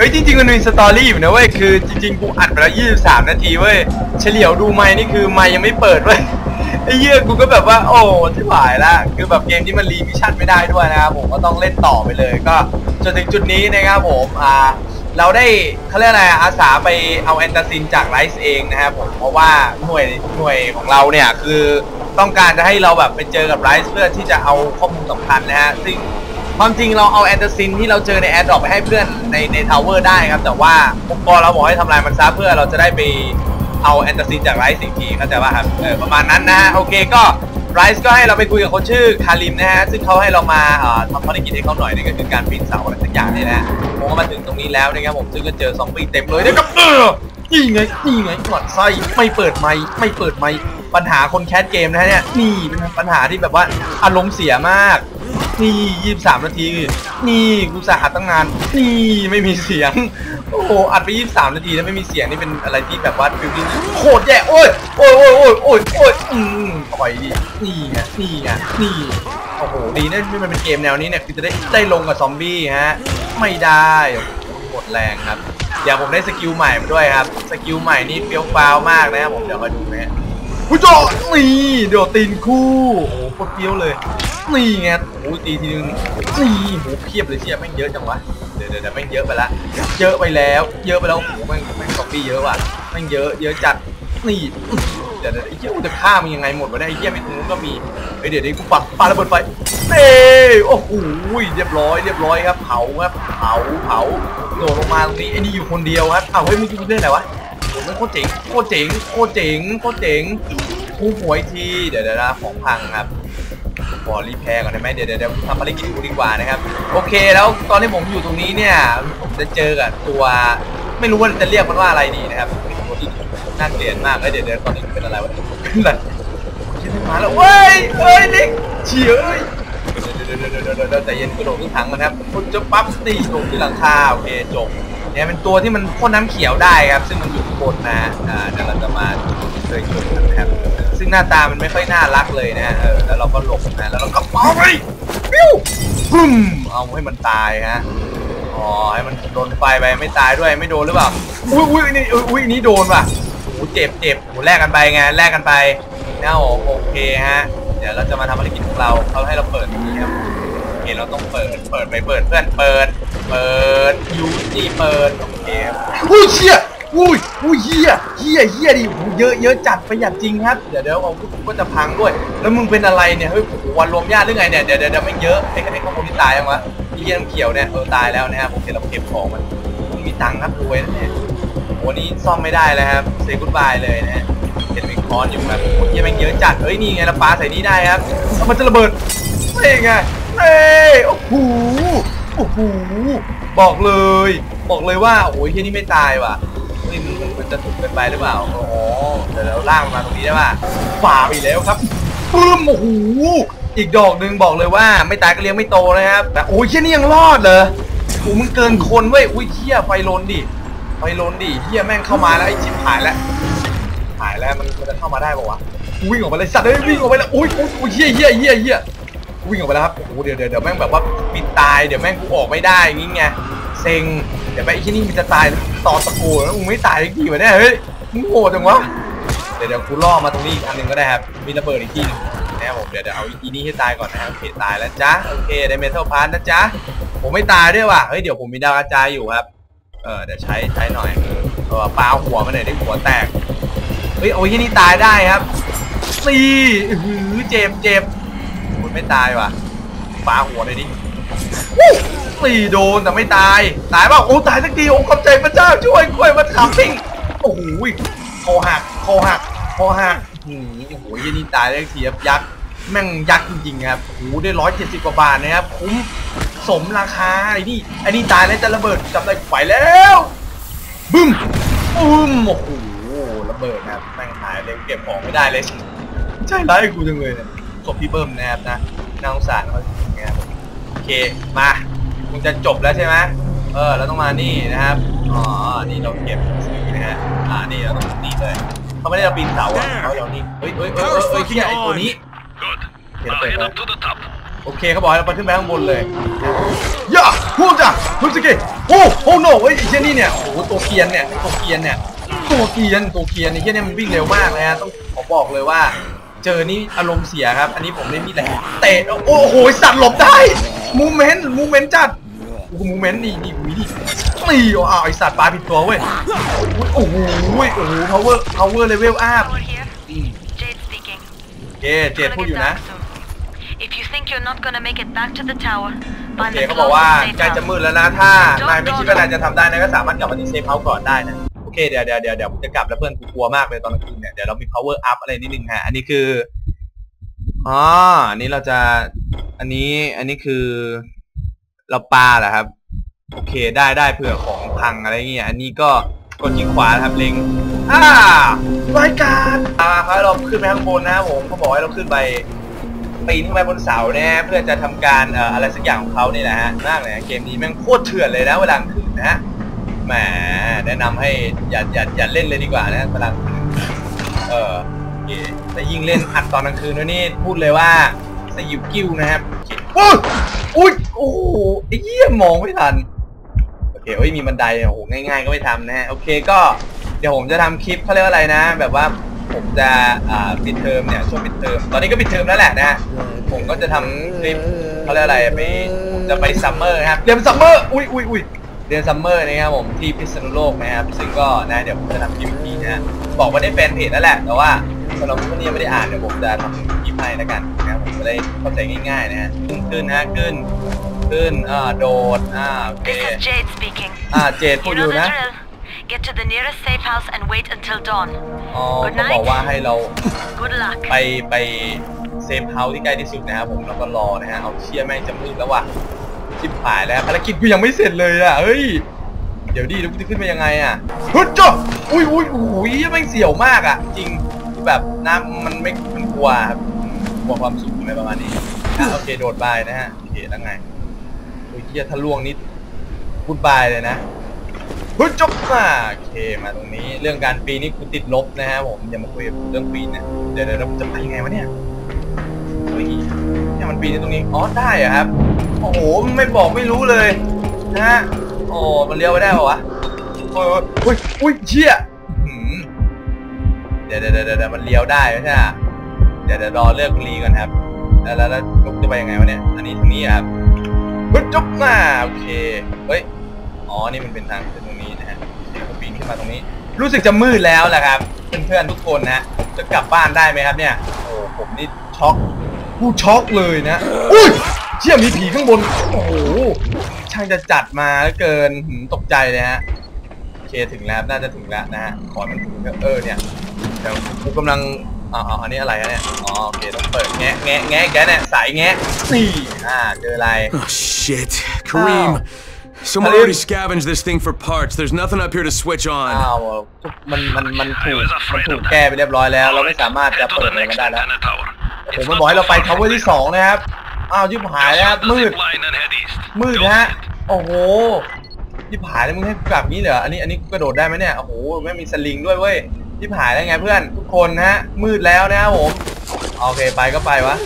เฮ้ยจริงๆมันมีสตอรี่อยู่นะเว้ยคือจริงๆกูอัดไปแล้ว23 นาทีเว้ยเฉลียวดูไม้นี่คือไม้ยังไม่เปิดเว้ยไอ้เหี้ยกูก็แบบว่าโอ้ที่หายละคือแบบเกมที่มันรีมิชชั่นไม่ได้ด้วยนะครับผมก็ต้องเล่นต่อไปเลยก็จนถึงจุดนี้นะครับผมอ่าเราได้เขาเรียกอะไรอาสาไปเอาแอนตาซินจากไรซ์เองนะครับผมเพราะว่าหน่วยหน่วยของเราเนี่ยคือต้องการจะให้เราแบบไปเจอกับไรซ์เพื่อที่จะเอาข้อมูลสำคัญนะฮะซึ่ง ความจริงเราเอาแอนเดอร์ซินที่เราเจอในแอดดรอปไปให้เพื่อนในในทาวเวอร์ได้ครับ แต่ว่าองค์กรเราบอกให้ทำลายมันซะเพื่อเราจะได้ไปเอาแอนเดอร์ซินจากไรซ์อีกทีเข้าใจป่ะครับเออประมาณนั้นนะฮะโอเคก็ไรซ์ก็ให้เราไปคุยกับคนชื่อคาริมนะฮะซึ่งเขาให้เรามาเอ่อทำภารกิจให้เขาหน่อยนี่ก็คือการปีนเสาอะไรสักอย่างนี่นะฮะผมก็มาถึงตรงนี้แล้วนะครับผมซึ่งก็เจอซอมบี้เต็มเลยนะครับเออนี่ไงนี่ไงหวัดไส้ไม่เปิดไมค์ไม่เปิดไมค์ปัญหาคนแคสเกมนะฮะเนี่ยนี่เป็นปัญหาที่แบบว่าอารมณ์เสียมาก นี่ยี่สามนาที นี่กูสาหัสตั้งนาน นี่ไม่มีเสียง โอ้โหอัดไปยี่สามนาทีแล้วไม่มีเสียงนี่เป็นอะไรที่แบบว่าฟิลลิ่งโคตรแย่โอ้ยโอ้ยโอ้ยโอ้ยโอ้ยโอ้ยอืมปล่อยดินี่ไงนี่ไงนี่โอ้โหดีนะที่มันเป็นเกมแนวนี้เนี่ยคือจะได้ได้ลงกับซอมบี้ฮะไม่ได้หมดแรงครับเดี๋ยวผมได้สกิลใหม่มาด้วยครับสกิลใหม่นี่เปรี้ยวฟ้าวมากนะครับผมเดี๋ยวมาดูนะฮะผู้จอนี่เดี๋ยวตีนคู่โอ้โหโคตรเปรี้ยวเลย นี่ไงโอ้ตีทีนึงนี่โหเพียบเลยเชียแม่งเยอะจังวะเดี๋ยวเดี๋ยวเดี๋ยวแม่งเยอะไปละเยอะไปแล้ว เยอะไปแล้วโอ้โหแม่งแม่งซอมบี้เยอะว่ะแม่งเยอะเยอะจัดนี่เดี๋ยวเดี๋ยวไอ้เหี้ยกูจะฆ่ามันยังไงหมดวะเนี่ยไอ้เหี้ยไม่รู้ก็มีเฮ้ยเดี๋ยวนี้กูปักปาระเบิดไฟเอ้โอ้โหเรียบร้อยเรียบร้อยครับเผาครับเผาเผาโดดลงมาตรงนี้ไอ้นี่อยู่คนเดียวครับเอ้าเฮ้ยมึงจะเล่นอะไรวะโอ้โหโคตรเจ๋งโคตรเจ๋งโคตรเจ๋งโคตรเจ๋งกูหวยทีเดี๋ยวเดี๋ยวนะของพังครับ ขอรีแพร์ก่อนได้ไหมเดี๋ยวเดี๋ยวทำภารกิจกูดีกว่านะครับ โอเค แล้วตอนที่ผมอยู่ตรงนี้เนี่ย ผมจะเจอกับตัวไม่รู้ว่าจะเรียกมันว่าอะไรดีนะครับเป็นตัวที่น่าเกลียดมากแล้วเดี๋ยวเดี๋ยวตอนนี้เป็นอะไรวะเป็นอะไรคิดไม่มาแล้วเว้ยเฮ้ยนิกเฉียเอ้ยเดี๋ยวเดี๋ยวเดี๋ยวเดี๋ยวเดี๋ยวเดี๋ยวใจเย็นกระโดดขึ้นถังมันครับคุณจะปั๊บตีลงที่หลังคาโอเคจบเนี่ยเป็นตัวที่มันพ่นน้ำเขียวได้ครับ ซึ่งมันอยู่ข้างบนนะอ่าเดี๋ยวเราจะมาเคยชมกันนะครับ หน้าตามันไม่ค่อยน่ารักเลยนะเออแล้วเราก็หลบนะแล้วเราก็เอาไปปิ้วบึ้มเอาให้มันตายฮะอ๋อให้มันโดนไฟไปไม่ตายด้วยไม่โดนหรือเปล่าอุ้ยอุ้ยนี่อุ้ยนี่โดนว่ะโอ้เจ็บเจ็บโอ้แลกกันไปไงแลกกันไปนะโอโอเคฮะเดี๋ยวเราจะมาทำภารกิจของเราเขาให้เราเปิดนี้ครับโอเคเราต้องเปิดเปิดไปเปิดเพื่อนเปิด เปิดยูจีเปิดโอเคอุ้ยเชี่ย อุ้ยอุ้ยเฮียเฮียเฮียดิโอ้โหเยอะเยอะจัดประหยัดจริงครับ เดี๋ยวเดี๋ยวเอากูก็จะพังด้วย แล้วมึงเป็นอะไรเนี่ยเฮ้ยโอ้วันรวมญาติหรือไงเนี่ยเดี๋ยวเดี๋ยวเดี๋ยวไม่เยอะไอ้ไอ้ข้อมูลที่ตายยังวะที่เยี่ยมเขียวเนี่ยเออตายแล้วนะครับผมเห็นเราเก็บของมันมึงมีตังค์ครับรวยนะเนี่ยวันนี้ซ่อมไม่ได้แล้วครับเซกุดบายเลยนะฮะเห็นเป็นคอนอยู่แบบโอ้ยเหี้ยม่งเยอะจัดเฮ้ยนี่ไงเราปาใส่นี่ได้ครับแล้วมันจะระเบิดนี่ไงเอ้ยโอ้โหโอ้โหบอกเลย บอกเลยว่าโอ้ยที่นี่ไม่ตายว่ะ จะถูกเกินไปหรือเปล่า โอ้โห เดี๋ยวเราล่างมาตรงนี้ได้ป่ะฝ่าไปแล้วครับปึ้มโอ้โห อีกดอกหนึ่งบอกเลยว่าไม่ตายก็เลี้ยงไม่โตนะครับ แต่โอ้ยที่นี่ยังรอดเลยโอ้มึงเกินคนเว้ย อุ้ยเฮียไฟลนดิ ไฟลนดิเฮียแม่งเข้ามาแล้วไอ้ชิบหายแล้วหายแล้วมันจะเข้ามาได้ปะวะ วิ่งออกมาเลยสัตว์เอ้ยวิ่งออกไปแล้ว อุ้ยอุ้ยอุ้ยเฮียเฮียเฮียเฮียวิ่งออกไปแล้วครับ โอ้โหเดี๋ยวเดี๋ยวเดี๋ยวแม่งแบบว่าปิดตาย เดี๋ยวแม่งกูออกไม่ได้อย่างงี้ไง เซ็งเดี๋ยวไปไอ้ที่นี่มันจะตายต่อตะโกนแล้วมึงไม่ตายอีกทีวะเนี่ยเฮ้ยมึงโหดจังวะเดี๋ยวเดี๋ยวกูล่อมาตรงนี้อีกอันหนึ่งก็ได้ครับมีระเบิดอีกที่หนึงนะครับผมเดี๋ยวเดี๋ยวเอาอีนี่ให้ตายก่อนนะครับโอเคตายแล้วจ้าโอเคได้เมทัลพาร์นะจ๊ะผมไม่ตายด้วยว่ะเฮ้ยเดี๋ยวผมมีดาวกระจายอยู่ครับเออเดี๋ยวใช้ใช้หน่อยเออปาหัวมันหน่อยได้หัวแตกเฮ้ยโอ้ยที่นี่ตายได้ครับตีอื้อหือเจ็บเจ็บมันไม่ตายว่ะปาหัวเลยดิ ตีโดนแต่ไม่ตาย ตายป่าโอ้ตายสักทีโอ้ขอบใจพระเจ้าช่วยช่วยมันขับปิ้งโอ้โหคอหักคอหักคอหักหืมโอ้โหยี่นี่ตายได้ทีครับยักษ์แม่งยักษ์จริงๆครับโอ้โหได้ร้อยเจ็ดสิบกว่าบาทนะครับคุ้มสมราคาไอ้นี่ไอ้นี่ตายแล้วจะระเบิดจับได้ไหวแล้วบึ้มบึ้มโอ้โหระเบิดนะครับแม่งหายเลยเก็บของไม่ได้เลยใช่ร้ายกูจังเลยเนี่ยศพพี่เบิ้มนะครับนะน่าสงสารเขา เคมาคงจะจบแล้วใช่ไหมเออเราต้องมานี่นะครับอ๋อนี่เราเก็บสีนะฮะอ่านี่เราต้องนี่เลยเขาไม่ได้เราปีนเสาอะเขาเรานี่เฮ้ยเฮ้ยเฮ้ยเฮ้ยเฮ้ยที่ไอตัวนี้ Good. Yeah, Now okay, head uh, up to the top. โอโอเคเขาบอกให้เราไปขึ้นไปข้างบนเลยย่าพูดจ้ะพูดสิเกโอ้โหโนเฮ้ยไอ้เช่นนี่เนี่ยโอ้โหตัวเกียนเนี่ยตัวเกียนเนี่ยตัวเกียนตัวเกียนไอ้เช่นเนี่ยมันวิ่งเร็วมากนะฮะต้องขอบอกเลยว่า เจอนี่อารมณ์เสียครับ อันนี้ผมเล่นมีดแหละเตะโอ้โหสัตว์หลบได้ มูเมนต์มูเมนต์จัดโอ้โหมูเมนต์นี่นี่หุยนี่นี่อ้าวไอสัตว์ปลาผิดตัวเว้ยโอ้โหโอ้โห power power level up Tower here. Jade speaking. โอเคเจด Gonna พูด get อยู่นะ dark soon. If you think you're not gonna make it back to the tower, โอ find เค the เขาบอกว่า closest safe ใกล้จะ house. มืดแล้วนะ ถ้านายไม่คิดว่านายจะทำได้นายก็สามารถกลับมาที่เซฟเฮาส์ก่อนได้นะโอเคเดี๋ยวเดี๋ยวเดี๋ยวเดี๋ยวผมจะกลับแล้วเพื่อนกูกลัวมากเลยตอนกลางคืนเนี่ยเดี๋ยวเรามี power up อะไรนิดนึงฮะอันนี้คืออ๋ออันนี้เราจะ อันนี้อันนี้คือเราปลาเหรอครับ โอเคได้ได้เผื่อของพังอะไรเงี้ยอันนี้ก็กดยิงขวานะครับเล็งอ่ารายการอ่าครับเราขึ้นไปข้างบนนะครับผมเขาบอกให้เราขึ้นไปปีนขึ้นไปบนเสาเนี่ยเพื่อจะทำการเอ่ออะไรสักอย่างของเขานี่แหละฮะมากเลยนะเกมนี้แม่งโคตรเถื่อนเลยนะเวลากลางคืนนะฮะแหมแนะนำให้อย่าอย่าอย่าเล่นเลยดีกว่านะเวลากลางคืนเออโอเคแต่ยิ่งเล่นอัดตอนกลางคืนด้วยนี่พูดเลยว่า สยิวกิ้วนะครับอุ้ยอุ้ยโอ้โหไอ้เหี้ยมองไม่ทันโอเคเอ้ยมีบันไดโอ้โหง่ายๆก็ไม่ทำนะฮะโอเคก็เดี๋ยวผมจะทำคลิปเขาเรียกว่าอะไรนะ แบบว่าผมจะอ่าปิดเทอมเนี่ยช่วงปิดเทอมตอนนี้ก็ปิดเทอมแล้วแหละนะฮะผมก็จะทำคลิปเขาเรียกอะไรไปผมจะไปซัมเมอร์ครับเรียนซัมเมอร์อุ้ยอุ้ยอุ้ยเรียนซัมเมอร์นะครับผมที่พิษณุโลกนะครับซึ่งก็นะเดี๋ยวผมจะทำคลิปอีกทีนะฮะบอกว่าได้แฟนเพจแล้วแหละ แต่ว่าสำหรับคนที่ยังไม่ได้อ่านเดี๋ยวผมจะทำคลิปให้แล้วกันนะครับผม จะได้เข้าใจง่ายๆนะฮะขึ้นขึ้นนะฮะขึ้นขึ้นอ่าโดดอ่าโอเค This is Jade speaking. อ่าเจดพูด You อยู่ know the นะ drill. Get to the nearest safe house and wait until dawn. อ๋อ Good เขาบอก night. ว่าให้เรา Good luck. ไปไปเซฟเฮาส์ที่ใกล้ที่สุดนะครับผมแล้วก็รอนะฮะเอาเชี่ยแม่งจะมืดแล้วว่ะชิบหายแล้วภารกิจกูยังไม่เสร็จเลยอะเฮ้ยเดี๋ยวดิแล้วกูจะขึ้นไปยังไงอะฮึดจ้ะอุ้ยอุ้ยอุ้ยแม่งเสียวมากอะ จริงคือแบบน้ำมันไม่มันกลัวครับ กลัวความสูงอะไรประมาณนี้อะโอเคโดดบายนะฮะโอเคแล้วไงโอ้ยเฮียถ้าล่วงนิดพูดบายเลยนะฮึดจบมาโอเคมาตรงนี้ เรื่องการปีนนี่กูติดลบนะฮะผมอย่ามาคุยเรื่องปีนนะเดี๋ยวเดี๋ยวเราจะไปยังไงวะเนี่ยเฮ้ยเนี่ยมันปีนตรงนี้อ๋อได้อะครับโอ้โหไม่บอกไม่รู้เลยนะฮะโอ้มันเลี้ยวไปได้ปะวะโอ้ยโอ้ยโอ้ยเชี่ยเดี๋ยวเดี๋ยวเดี๋ยวมันเลี้ยวได้ใช่เหรอเดี๋ยวเดี๋ยวรอเลิกรีก่อนครับ แล้วแล้วแล้วลุกจะไปยังไงวะเนี่ย อันนี้ทางนี้ครับเฮ้ยจบมาโอเค เฮ้ย อ๋อ นี่มันเป็นทางขึ้นตรงนี้นะฮะเดี๋ยวปีนขึ้นมาตรงนี้ รู้สึกจะมืดแล้วแหละครับ เพื่อนๆทุกคนนะผมจะกลับบ้านได้ไหมครับเนี่ย โอ้ผมนี่ช็อกกูช็อกเลยนะ อุ้ยเชี่ยมีผีข้างบน โอ้โห ช่างจะจัดมาเหลือเกินตกใจเลยฮะโอเคถึงแล้ว น่าจะถึงแล้วนะฮะขอมันถึงเถอะเอเนี่ยเดี๋ยวกูกำลัง อ๋ออ๋ออันนี้อะไรฮะเนี่ย อ๋อโอเคต้องเปิดแงะแงะแงะแกะเนี่ยสายแงะนี่อ่าเจออะไร Oh shit. Kareem. Someone Kareem. already scavenged this thing for parts. There's nothing up here to switch อ้า on. วมันมันมันถูกมันถูกแก้ไปเรียบร้อยแล้ว เราไม่สามารถจะ Head to เปิด the อะไร next มันได้แล้ว antenna tower. ผมมันบอกให้เราไปทาวเวอร์ที่สองนะครับ อ้าวยิบหายแล้วครับ Just มื the ด zip line and head east. มืด Don't นะฮะ hit. โอ้โหยิบหายแล้วมึงให้กูกลับนี้เหรอ อันนี้อันนี้กูกระโดดได้ไหมเนี่ย โอ้โหไม่มีสลิงด้วยเว้ย ยิบหายแล้วไงเพื่อนทุกคนนะฮะ มืดแล้วนะครับผม โอเคไปก็ไปวะ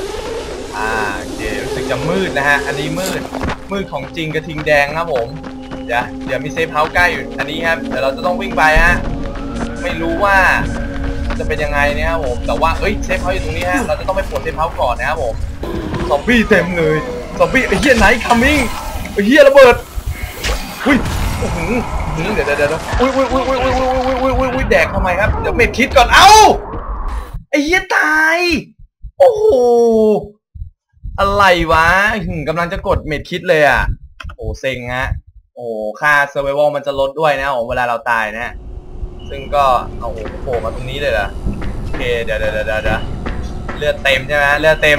อ่าโอเครู้สึกจะมืดนะฮะ อันนี้มืด มืดของจริงกระทิงแดงครับผม เดี๋ยวเดี๋ยวมีเซฟเฮาส์ใกล้อยู่ อันนี้ครับ เดี๋ยวเราจะต้องวิ่งไปฮะ ไม่รู้ว่าจะเป็นยังไงเนะครับผม แต่ว่าเอ้ยเซฟเฮาส์อยู่ตรงนี้ฮะ เราจะต้องไปปลดเซฟเฮาส์ก่อนนะครับผม ซอมบี้เต็มเลยซอมบี้ไอ้เหี้ยไหนคัมมิ่งไอ้เหี้ยระเบิด อุ้ยโอ้โห เดี๋ยวเดี๋ยวเดี๋ยวอุ้ยอุ้ยอุ้ยอุ้ยอุ้ยอุ้ยอุ้ยอุ้ยอุ้ยแดกทำไมครับเดี๋ยวเม็ดคิดก่อนเอ้าไอ้เหี้ยตาย โอ้โหอะไรวะหึงกำลังจะกดเม็ดคิดเลยอะโอ้เซ็งฮะโอ้ค่าเซอร์ไววมันจะลดด้วยนะโอ้เวลาเราตายนะซึ่งก็เอาโอ้โหโผล่มาตรงนี้เลยเหรอโอเคเดี๋ยวเดี๋ยวเดี๋ยวเดี๋ยวเลือดเต็มใช่ไหมเลือดเต็ม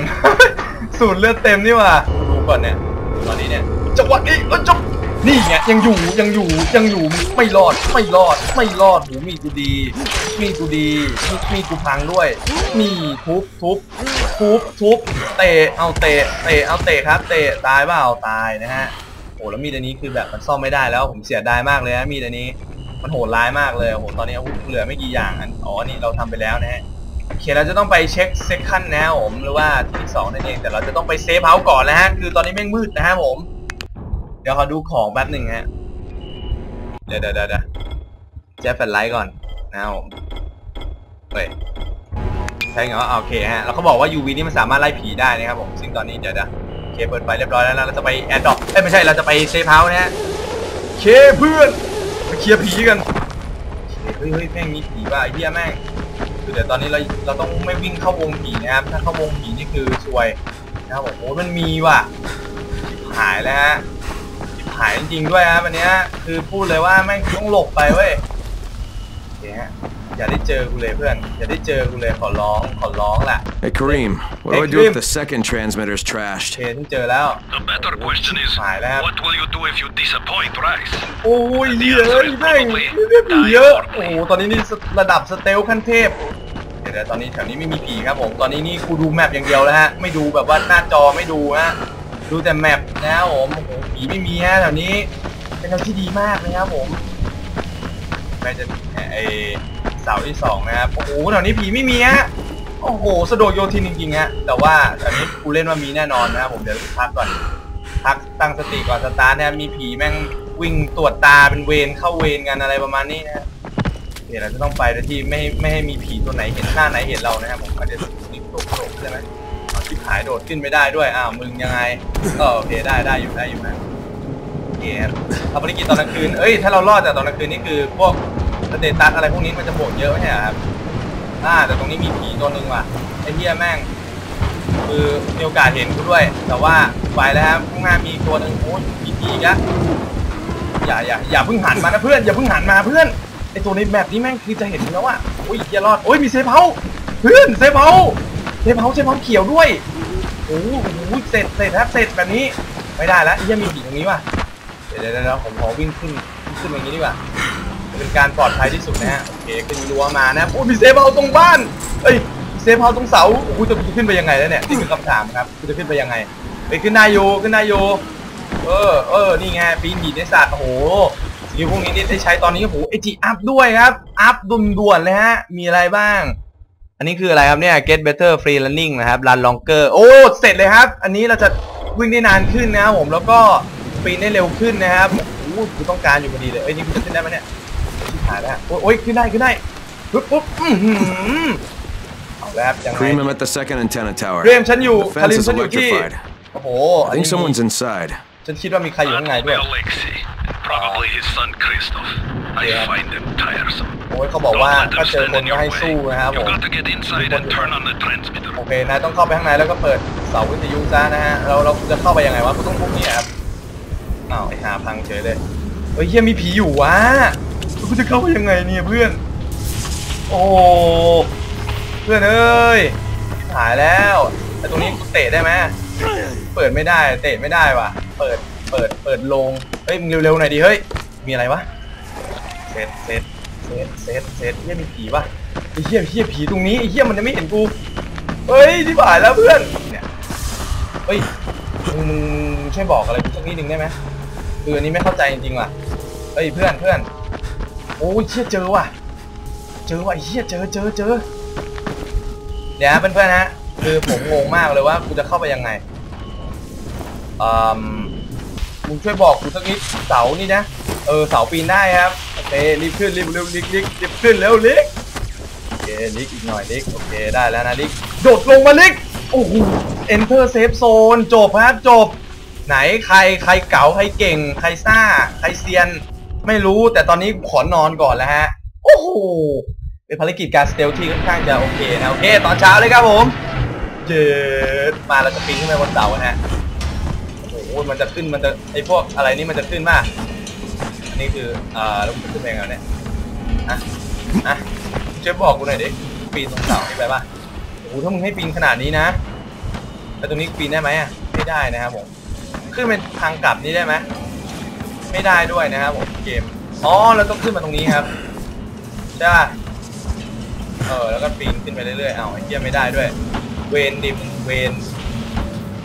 สูตรเลือดเต็มนี่ว่าดูก่อนเนี่ยตอนนี้เนี่ยจังหวะนี้เออจบ นี่ไงยังอยู่ยังอยู่ยังอยู่ไม่รอดไม่รอดไม่รอดหูมีกูดี มีกูดีมีมีกูพังด้วย มีทุบทุบทุบทุบเตะเอาเตะเตะเอาเตะครับ เตะตายเปล่าตายนะฮะโอ้แล้วมีดอันนี้คือแบบมันซ่อมไม่ได้แล้วผมเสียดายมากเลยนะมีดอันนี้ มันโหดร้ายมากเลยโอ้โหตอนนี้อาเหลือไม่กี่อย่างอันอ๋อนี่เราทำไปแล้วนะฮะโอเคเราจะต้องไปเช็คเซคันด์นะผมหรือว่าที่สองนั่นเองแต่เราจะต้องไปเซฟเฮาส์ก่อนนะฮะคือตอนนี้แม่งมืดนะครับผม ดี๋ยวขอดูของแป๊บหนึ่งฮะ เดี๋ยวเดี๋ยวเดี๋ยวเดี๋ยวแจ็คแฟลไลท์ก่อนนะครับผมเฮ้ยใช่ไงวะอ่าโอเคฮะแล้วเขาบอกว่า UV นี่มันสามารถไล่ผีได้นะครับผมซึ่งตอนนี้เดี๋ยวเดี๋ยวโอเคเปิดไฟเรียบร้อยแล้วนะเราจะไปแอดดอปเอ้ยไม่ใช่เราจะไปเซฟเฮาส์นะฮะเคเพื่อนไปเคลียร์ผีกันเฮ้ยเฮ้ยแม่งมีผีว่ะไอ้เหี้ยแม่งคือเดี๋ยวตอนนี้เราเราต้องไม่วิ่งเข้าวงผีนะครับถ้าเข้าวงผีนี่คือซวยนะครับผมโอ้มันมีว่ะหายแล้วฮะ หายจริงๆด้วยฮะวันเนี้ยคือพูดเลยว่าแม่งต้องหลบไปเว้ยโอเคฮะอย่าได้เจอกูเลยเพื่อนอย่าได้เจอกูเลยขอร้องขอร้องแหละ Hey, Kareem, what do Hey, I do Kareem. if the second transmitter's โอ trashed? เคฉันเจอแล้ว The better question is, Phải là- what will you do if you disappoint Rice? โอ้ยเยอะแม่งผีเยอะโอ้โหตอนนี้นี่ระดับสเตลขั้นเทพเดี๋ยวเดี๋ยวตอนนี้แถวนี้ไม่มีผีครับผมตอนนี้นี่กูดูแมปอย่างเดียวแล้วฮะไม่ดูแบบว่าหน้าจอไม่ดูฮะ ดูแต่แมปนะครับผมโอ้โหผีไม่มีฮะแถวนี้ เป็นอะไรที่ดีมากเลยครับผมแม่จะไอเสาที่สองนะครับโอ้โหแถวนี้ผีไม่มีฮะโอ้โหสะดวกโยทินจริงๆฮะแต่ว่าแถวนี้กูเล่นว่ามีแน่นอนนะครับผมเดี๋ยวพักก่อนพักตั้งสติก่อนสตาร์ทนะครับมีผีแม่งวิ่งตรวจตาเป็นเวรเข้าเวรกันอะไรประมาณนี้นะเดี๋ยวเราจะต้องไปโดยที่ไม่ไม่ให้มีผีตัวไหนเห็นหน้าไหนเห็นเรานะครับผมอาจจะนี่โดดโดดใช่ไหม ชิบหายโดดขึ้นไม่ได้ด้วย อ้าว มึงยังไงเออโอเคได้ได้อยู่ได้อยู่นะเคครับเอาภารกิจตอนกลางคืน เอ้ย ถ้าเรารอดจากตอนกลางคืนนี่คือพวกสเตตัสอะไรพวกนี้มันจะบวกเยอะไม่ใช่เหรอครับอ่าแต่ตรงนี้มีผีตัวหนึ่งว่ะ ไอ้เหี้ยแม่ง คือมีโอกาสเห็นกูด้วย แต่ว่าไปแล้วครับข้างหน้ามีตัวหนึ่งโอ้ยมีผีอีกแล้วอย่าอย่าอย่าเพิ่งหันมานะเพื่อน อย่าเพิ่งหันมาเพื่อน ไอตัวในแบบนี้แม่งคือจะเห็นแล้วอะโอ้ยอย่ารอด โอ้ยมีเซฟเฮาส์เพื่อนเซฟเฮาส์ เซฟเฮาส์เซฟเฮาส์เขียวด้วยโอ้โหเสร็จเสร็จครับเสร็จแบบนี้ไม่ได้แล้วยังมีผีตรงนี้ว่ะเดี๋ยวเดี๋ยวผมขอวิ่งขึ้นขึ้นอย่างนี้ดีกว่าจะเป็นการปลอดภัยที่สุดนะฮะโอเคขึ้นรั้วมานะโอ้ยมีเซฟเฮาส์ตรงบ้านเอ้ยเซฟเฮาส์ตรงเสาโอ้โหจะขึ้นไปยังไงแล้วเนี่ยนี่คือคำถามครับจะขึ้นไปยังไงไปขึ้นนายโยขึ้นนายโยเออเออนี่ไงปีนหินในสัตว์โอ้โหสกิลพวกนี้นี่ได้ใช้ตอนนี้โอ้โหเอจีอัพด้วยครับอัพด่วนๆเลยฮะมีอะไรบ้าง อันนี้คืออะไรครับเนี่ย get better free running นะครับ run longer โอ้ เสร็จเลยครับ อันนี้เราจะวิ่งได้นานขึ้นนะครับผม แล้วก็ปีนได้เร็วขึ้นนะครับโอ้โหกูต้องการอยู่พอดีเลย เอ้ยนี่กูจะขึ้นได้ไหมเนี่ยชิบหายแล้วโอ้ยโอ้ยขึ้นได้ขึ้นได้ปุ๊บปุ๊บอื้อหือเอาแล้วครับยังไง Kareem, I'm at the second antenna tower. เรียมฉันอยู่ The คาริ fence น is ฉันอยู่ที่ electrified. โอ้โห I think someone's inside. ฉันคิดว่ามีใครอยู่ That ข้างใน will ด้ be วย Alexei, and probably his son Christoph. I Yeah. find them tiresome. โอ้ยเขาบอก Don't ว่า let ถ้า them เจอ stand คน in ก็ your ให้สู้ way. นะครับผ You ม got to get inside and turn on the transmitter. โอเคนายต้องเข้าไปข้างในแล้วก็เปิดเสาวิทยุซะนะฮะเราเราจะเข้าไปยังไงวะกูต้องพวกนี้ครับอ้าวไอ้หาพังเฉยเลยเฮ้ยเฮียมีผีอยู่วะกูจะเข้าไปยังไงเนี่ยเพื่อน โอ้เพื่อนเอ้ยหายแล้วแต่ตรงนี้กูเตะได้ไหมเปิดไม่ได้เตะไม่ได้ว่ะ เปิดเปิดเปิดลงเฮ้ยมึงเร็วๆหน่อยดิเฮ้ยมีอะไรวะเซตเซต เซตเซตเซตเฮียมีผีปะไอ้เฮียเฮียผีตรงนี้ไอ้เฮียมันยังไม่เห็นกูเฮ้ยที่บ่ายแล้วเพื่อนเนี่ยเฮ้ยมึงมึงช่วยบอกอะไรกูสักนิดนึงได้ไหมคืออันนี้ไม่เข้าใจจริงๆว่ะเฮ้ยเพื่อนเพื่อนโอ้ยเชี่ยเจอว่ะ เจอว่ะไอ้เฮียเจอเจอเจอเดี๋ยวนเพื่อนๆนะคือผมงงมากเลยว่ากูจะเข้าไปยังไงอืมมึงช่วยบอกกูสักนิดเสานี่นะ เออเสาปีนได้ครับ เครีบขึ้นรีบเร็วลิกลิกรีบขึ้นเร็วลิกโอเคลิกอีกหน่อยลิกโอเคได้แล้วนะลิกโดดลงมาลิกโอ้โห enter safe zone จบครับจบ ไหนใครใครเก๋าใครเก่ง ใครซ่า ใครเซียน ไม่รู้แต่ตอนนี้ขอนอนก่อนแล้วฮะโอ้โหเป็นภารกิจการสเตลที่ค่อนข้างจะโอเคนะโอเค ตอนเช้าเลยครับผมเจ็ดมาเราจะปีนขึ้นไปบนเสาฮะโอ้โหมันจะขึ้นมันจะไอพวกอะไรนี่มันจะขึ้นมาก นนี้คือ อ่าแล้วมันจะขึ้นไปยังไงวเนี่ย อะ อะช่วยบอกกูหน่อยดิ ปีนตรงเสานี่ไปป่ะโอ้โหถ้ามึงให้ปีนขนาดนี้นะแล้วตรงนี้ปีนได้ไหมอะ ไม่ได้นะครับผม ขึ้นเป็นทางกลับนี่ได้ไหมไม่ได้ด้วยนะครับผม เกม อ๋อ เราต้องขึ้นมาตรงนี้ครับ ใช่ป่ะ เออ แล้วก็ปีนขึ้นไปเรื่อยๆ เอ้าไอ้เหี้ยไม่ได้ด้วย เวนดิมเวน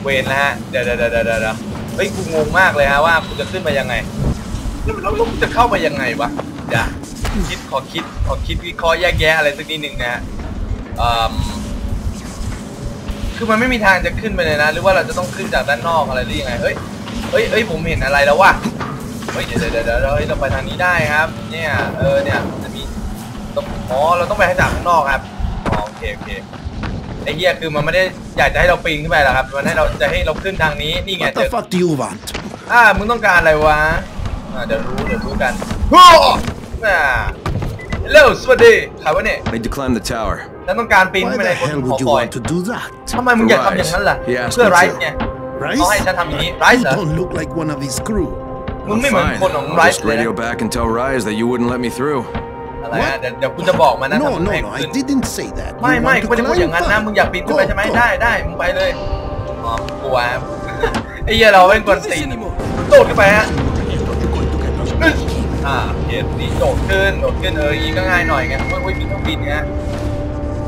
เวนนะฮะ เดี๋ยวเดี๋ยวเดี๋ยวเดี๋ยวเดี๋ยวเฮ้ย กูงงมากเลยฮะว่ากูจะขึ้นไปยังไง แล้วแล้วแล้วกูจะเข้าไปยังไงวะเดี๋ยวคิดขอคิดขอคิดวิเคราะห์แยกแยะอะไรสักนิดนึงนะฮะเอ่อคือมันไม่มีทางจะขึ้นไปเลยนะ หรือว่าเราจะต้องขึ้นจากด้านนอกอะไรหรือยังไงเฮ้ยเฮ้ยเฮ้ยผมเห็นอะไรแล้วว่ะเฮ้ยเดี๋ยวเดี๋ยวเดี๋ยวเดี๋ยวเฮ้ยเราไปทางนี้ได้ครับ เนี่ยเออเนี่ยมันจะมีต้องอ๋อเราต้องไปให้จากข้างนอกครับอ๋อโอเคโอเคไอ้เหี้ยคือมันไม่ได้อยากจะให้เราปีนขึ้นไปหรอกครับ มันให้เราจะให้เราขึ้นทางนี้นี่ไง What เจ the อ fuck do you want? อ่ามึงต้องการอะไรวะ อ่าเดี๋ยวรู้เดี๋ยวรู้กันโอ้อ่าเร็วสวัสดีใครวะเนี่ย Need to climb the tower. ฉันต้องการปีน Why ขึ้นไป the ในบน hell หอ would you คอย want to do that? ทำไมมึงอยากทำอย่างนั้นล่ะ He asked เพื่อ me ไร to. ซ์ไง Rice? เขาให้ฉันทำอย่างนี้ไรซ์ You เหรอ don't look like one of his crew. มึงไม่เหมือน Fine. คนของ I'll ไร just ซ์เลย radio นะ back and tell Rise that you wouldn't let me through. อะไรนะเดี๋ยวเดี๋ยวกูจะบอกมันนะ No, ถ้ามึง no, ให้ no, ขึ้ I น didn't say that. ไม่ You ไม่ want กู to ไม่ได้พูดอย่างนั้นนะ climb? มึงอยากปีนขึ้นไป Go, ใช่ไหม go. ได้ได้มึงไปเลยอ๋อกลัวไอ้เหี้ยเราเป็นคนตีนโดดขึ้นไปฮะ อ่าโอเคนี่โดดขึ้นโดดขึ้นเอออีก็ง่ายหน่อยไงโอ้ยโอ้ยมีเครื่องบินไง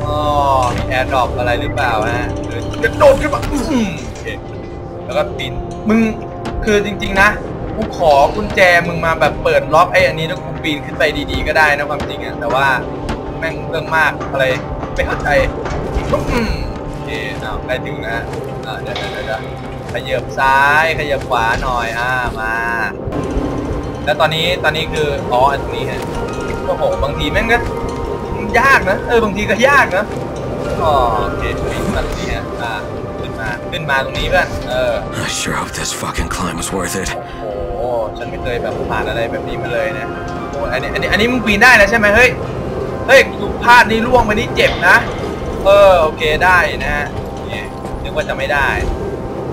อ๋อมีแอร์ดรอปอะไรหรือเปล่าฮะเออกระโดดขึ้นมาอื้อหือโอเคแล้วก็ปีนมึงคือจริง ๆ นะกูขอกุญแจมึงมาแบบเปิดล็อกไอ้อันนี้แล้วกูปีนขึ้นไปดีๆก็ได้นะความจริงอะแต่ว่าแม่งเรื่องมากอะไรไม่เข้าใจอืมโอเคเอาวใกล้ถึงนะอ่าเดี๋ยวเดี๋ยวเดี๋ยวขยับซ้ายขยับขวาหน่อยอ่ามา แล้วตอนนี้ตอนนี้คืออ๋ออันนี้ฮะโอ้โหบางทีแม่งก็ยากนะเออบางทีก็ยากนะอ๋อโอเคปีนขึ้นมาตรงนี้ฮะอ่าขึ้นมาขึ้นมาตรงนี้เพื่อนเออ I sure hope this fucking climb was worth it. โอ้โหฉันไม่เคยแบบผ่านอะไรแบบนี้มาเลยนะโอ้อันนี้อันนี้อันนี้มึงปีนได้แล้วใช่ไหมเฮ้ยเฮ้ยกูพลาดนี่ล่วงไปนี่เจ็บนะเออโอเคได้นะฮะนี่นึกว่าจะไม่ได้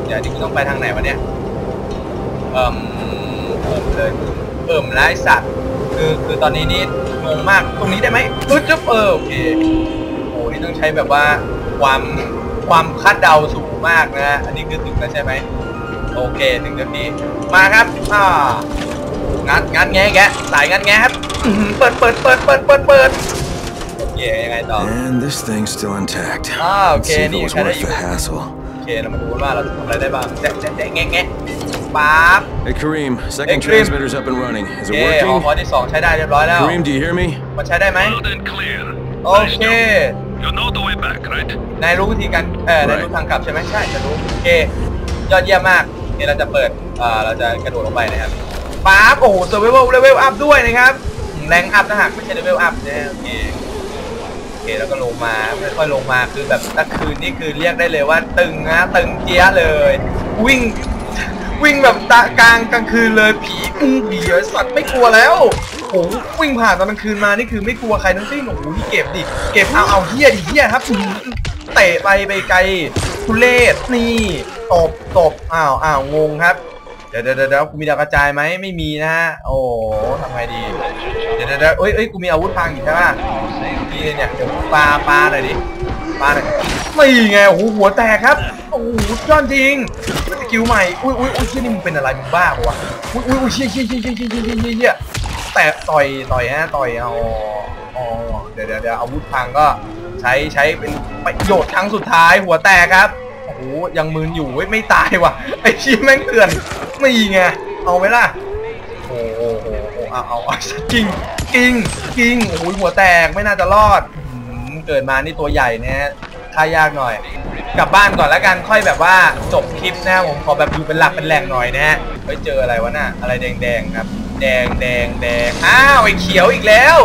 เดี๋ยวนี่กูต้องไปทางไหนวะเนี่ยเอิ่มเอิ่มเลย เอิ่มไร้สัตว์ คือคือตอนนี้นี่งงมากตรงนี้ได้ไหมปึ๊บจึ๊บเออโอเคโอ้นี่ต้องใช้แบบว่าความความคาดเดาสูงมากนะฮะอันนี้คือถึงแล้วใช่ไหมโอเคถึงจุดนี้มาครับอ่างัดงัดแงะแกะสายงัดแงะครับอื้อหือเปิดเปิดเปิดเปิดเปิดเปิดโอเคยังไงต่อ And this thing's still intact. Ah, Let's see okay, if it was นี่ worth ใครได้อยู่ the hassle. โอเคเรามาดูว่าเราจะทำอะไรได้บ้างแจ๊ะแจ๊ะแจ๊ะแงะแงะ ป๊าบ Hey Kareem, second Hey, Kareem. transmitter's up and running. Is โอ it เคออก working? คอที่สองใช้ได้เรียบร้อยแล้ว Kareem, do you hear me? มันใช้ได้ไหม Loud and clear. โอ Nice เค job. You know the way back, right? นายรู้วิธีการเออนายรู้ทางกลับใช่ไหมใช่จะรู้โอเคยอดเยี่ยมมากโอเคเราจะเปิดอ่าเราจะกระโดดลงไปนะครับป๊าบโอ้โหเซอร์เวลเลเวลอัพด้วยนะครับแรงอัพนะฮะไม่ใช่เลเวลอัพนะโอเคโอเคแล้วก็ลงมาค่อยๆลงมาคือแบบตะคืนนี่คือเรียกได้เลยว่าตึงนะตึงเจี๊ยะเลย วิ่ง วิ่งแบบตะกลางกลางคืนเลยผีอื้อผีไอ้สัตว์ไม่กลัวแล้วโอ้วิ่งผ่านตอนกลางคืนมานี่คือไม่กลัวใครทั้งสิ้นโอ้โหนี่เก็บดิเก็บเอาเอาเฮียดิเฮียครับเตะไปไปไกลทุเรศนี่ตบตบอ้าวอ้าวงงครับเดี๋ยวเดี๋ยวเดี๋ยวกูมีดาวกระจายไหมไม่มีนะฮะโอ้ทำไงดี เดี๋ยวเดี๋ยวเอ้ยเอ้ยกูมีอาวุธพังอยู่ใช่ป่ะนี่เนี่ยเดี๋ยวปลาปลาหน่อยดิปลาหน่อยนี่ไงโอ้โหหัวแตกครับโอ้โหยอดจริง กิลใหม่ อุ้ยอุ้ยอุ้ยเชี่ยนี่มึงเป็นอะไรมึงบ้าปะวะ อุ้ยอุ้ยอุ้ยเชี่ยเชี่ยเชี่ยเชี่ยเชี่ยเชี่ยเชี่ยเชี่ยเชี่ยแตะต่อยต่อยฮะต่อยเอาอ๋อเดี๋ยวเดี๋ยวเดี๋ยวอาวุธพังก็ใช้ใช้เป็นประโยชน์ครั้งสุดท้ายหัวแตกครับ โอ้โหยังมึนอยู่เว้ยไม่ตายว่ะไอ้ชี้แม่งเถื่อนนี่ไงเอาไหมล่ะโอ้โหเอาเอาเอากิ้งกิ้งกิ้งโอ้โหหัวแตกไม่น่าจะรอดเกิดมานี่ตัวใหญ่นะฮะ ค่ายากหน่อย กลับบ้านก่อนแล้วกันค่อยแบบว่าจบคลิปนะผมขอแบบอยู่เป็นหลักเป็นแหล่งหน่อยนะฮะเฮ้ยเจออะไรวะน่ะอะไรแดงแดงๆครับ แดงแดงแดงอ้าวไอ้เขียวอีกแล้ว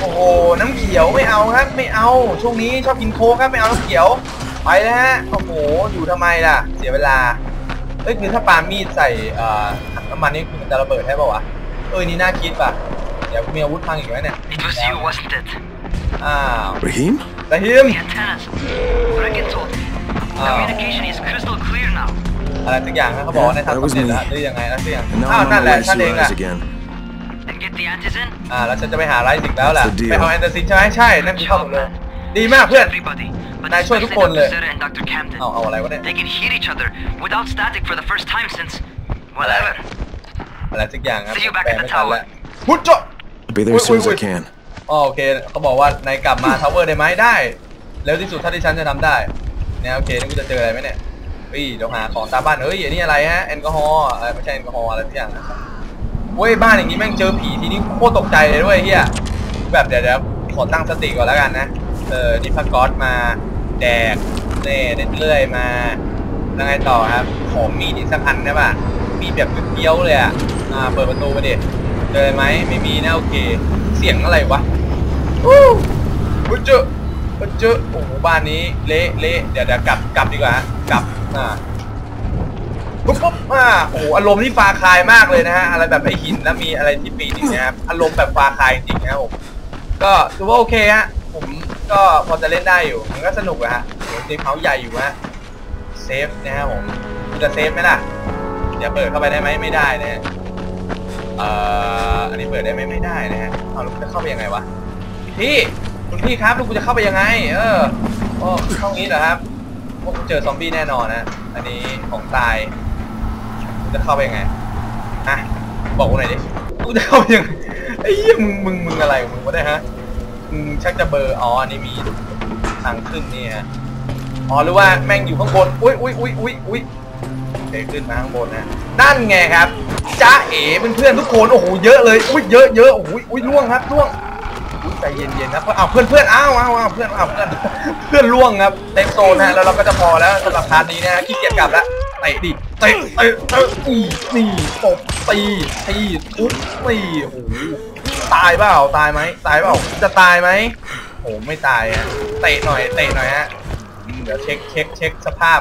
โอ้โหน้ำเขียวไม่เอาครับ ไม่เอาช่วงนี้ชอบกินโค้กครับไม่เอาน้ำเขียวไปแล้วฮะโอ้โหอยู่ทำไมล่ะ เสียเวลาเอ้ยคือถ้าปามีดใส่เอ่อน้ำมันนี่คือมันจะระเบิดให้ป่าวะเออนี่น่าคิดป่ะเดี๋ยวมีอาวุธพังอีกไหมเนี่ย It was you, wasn't it? อ้าว Raheem? แต่ฮิม The antennas. Brecken told me. Communication is crystal clear now. อะไรสักอย่างนะเขาบอกว่าในทาง That was สำเร็จ me. แล้วหรือยังไงนะเสี่ยง And now อ้าว I'm นั่น on แห my ละ way to ฉันเอง see อะ Rise again. And get the antis in? อ่าแล้วฉันจะไปหาไรสิกแล้วล่ะ What's the deal? ไปเอาแอนเดอร์ซินใช่ไหมใช่ นั่นคือข้อ Job, มูลเลย man. ดีมากเพื่อน Everybody. But Nãy cho especiallyทุกคนเลย Dr. Zeta and Dr. Camden. เอาเอาอะไรวะเนี่ย They can hear each other without static for the first time since... Whatever. อะไรสักอย่างครับ See you back แปล at the ไม่ทัน tower. แล้วพุทธ I'll be there as soon as I Wait, wait, can. อ๋อโอเคเขาบอกว่านายกลับมาทาวเวอร์ได้ไหมได้ เร็วที่สุดเท่าที่ฉันจะทำได้เนี่ยโอเคนี่กูจะเจออะไรไหมเนี่ยเฮ้ยเดี๋ยวหาของตามบ้านเฮ้ยอันนี้อะไรฮะแอลกอฮอล์อะไรไม่ใช่แอลกอฮอล์อะไรสักอย่างนะเว้ยบ้านอย่างนี้แม่งเจอผีทีนี้โคตรตกใจเลยด้วยเฮียแบบเดี๋ยวเดี๋ยวขอตั้งสติก่อนแล้วกันนะเออนี่พักก๊อตมาแดกเน่เรื่อยมาแล้วไงต่อครับของมีดอีกสักอันได้ป่ะมีแบบเกี้ยวเลยอะอ่าเปิดประตูไปดิเจอไหมไม่มีนะโอเค เสียงอะไรวะ อู้หูเจอเจอโอ้โหบ้านนี้เละเละเดี๋ยวเดี๋ยวกลับกลับดีกว่าฮะกลับอ่าปุ๊บปุ๊บอ่าโอ้โหอารมณ์ที่ฟาคายมากเลยนะฮะอะไรแบบไอหินแล้วมีอะไรที่ปีนอย่างเงี้ยครับอารมณ์แบบฟาคายจริงๆนะครับผมก็ถือว่าโอเคฮะผมก็พอจะเล่นได้อยู่มันก็สนุกอะฮะโหเซฟเฮาใหญ่อยู่ฮะเซฟนะครับผมจะเซฟไหมล่ะเดี๋ยวเปิดเข้าไปได้ไหมไม่ได้นะฮะเอ่ออันนี้เปิดได้ไหมไม่ได้นะฮะเอาแล้วจะเข้าไปยังไงวะ พี่คุณพี่ครับล้วคุณจะเข้าไปยังไง เออโอ้เข้างี้เหรอครับพวกคุณเจอซอมบี้แน่นอนนะ อันนี้ของตายคุณจะเข้าไปยังไงฮะบอกกูหน่อยดิกูจะเข้าไปยังไงไอ้เหี้ยมึงมึงมึงอะไรของมึงวะเนี่ยฮะมึงชักจะเบอร์อ๋ออันนี้มีทางขึ้นนี่ฮะอ๋อหรือว่าแม่งอยู่ข้างบนอุ้ยอุ้ยอุ้ยอุ้ยอุ้ยเดขึ้นมาข้างบนนะนั่นไงครับจ้าเอ๋เพื่อนๆทุกคนโอ้โหเยอะเลยอุ้ยเยอะเยอะโอ้โหอุ้ยล่วงครับล่วง ใจเย็นๆนะอ้าวเพื่อนเพื่อนอ้าวอ้าวอ้าวเพื่อนอ้าวเพื่อนเพื่อนล่วงครับเต็มโซนนะแล้วเราก็จะพอแล้วสำหรับพาร์ทนี้นะฮะขี้เกียจกลับแล้วเตะดิเตะเตะเตะนี่นี่ตบตีตีทุบตีโอ้โหตายเปล่าตายไหมตายเปล่าจะตายไหมโอ้ไม่ตายฮะเตะหน่อยเตะหน่อยฮะเดี๋ยวเช็คเช็คเช็คสภาพ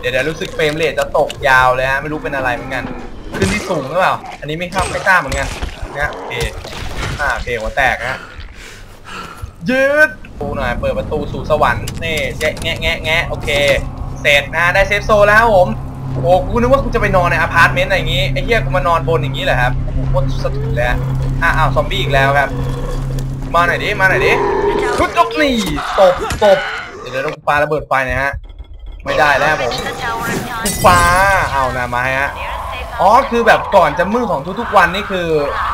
เดี๋ยวเดี๋ยวรู้สึกเฟรมเรทจะตกยาวเลยฮะไม่รู้เป็นอะไรเหมือนกันขึ้นที่สูงหรือเปล่า อันนี้ไม่เข้าไม่กล้าเหมือนกันนะโอเคอ่าโอเคหัวแตกฮะ ยืดปูหน่อยเปิดประตูสู่สวรรค์นี่แงะแงะแงะแงะโอเคเสร็จนะได้เซฟโซแล้วครับผมโอ้กูนึกว่ากูจะไปนอนในอพาร์ตเมนต์อะไรอย่างงี้ไอ้เหี้ยกูมานอนบนอย่างงี้เหรอครับโอ้โหโคตรสะเทือนเลยอะอะอ้าวซอมบี้อีกแล้วครับมาหน่อยดิมาหน่อยดิชุดยกนี่ตบตบเดี๋ยวเดี๋ยวต้องปาระเบิดไฟนะฮะไม่ได้แล้วผม The tower in กู time. ปาเอานะมาฮะอ๋อคือแบบก่อนจะมือของทุกๆวันนี่คือ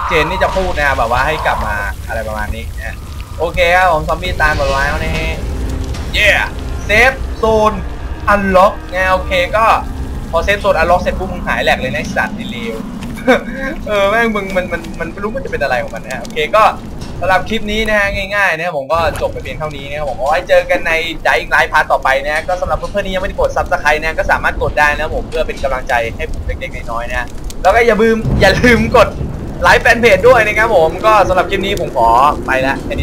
เจนนี่จะพูดนะแบบว่าให้กลับมาอะไรประมาณนี้นะ โอเคครับผมซอมบี้ตามหมดแล้วนะฮะเย้เซฟโซนอันล็อกไงโอเคก็พอเซฟโซนอันล็อกเสร็จปุ๊บมึงหายแหลกเลยนะสัตว์นี่เลวเออแม่งมึงมันมันมันไม่รู้มันจะเป็นอะไรของมันนะโอเคก็สำหรับคลิปนี้นะฮะง่ายๆนะผมก็จบไปเพียงเท่านี้นะครับผมเอาไว้เจอกันในไดอีกไลฟ์พาร์ทต่อไปนะก็สำหรับเพื่อนๆที่ยังไม่ได้กดซับสไครต์นะก็สามารถกดได้นะผมเพื่อเป็นกำลังใจให้ผมเล็กๆน้อยๆนะแล้วก็อย่าลืมอย่าลืมกดไลค์แฟนเพจด้วยนะครับผมก็สำหรับคลิปนี้ผมขอไปและแค่นี้แหละ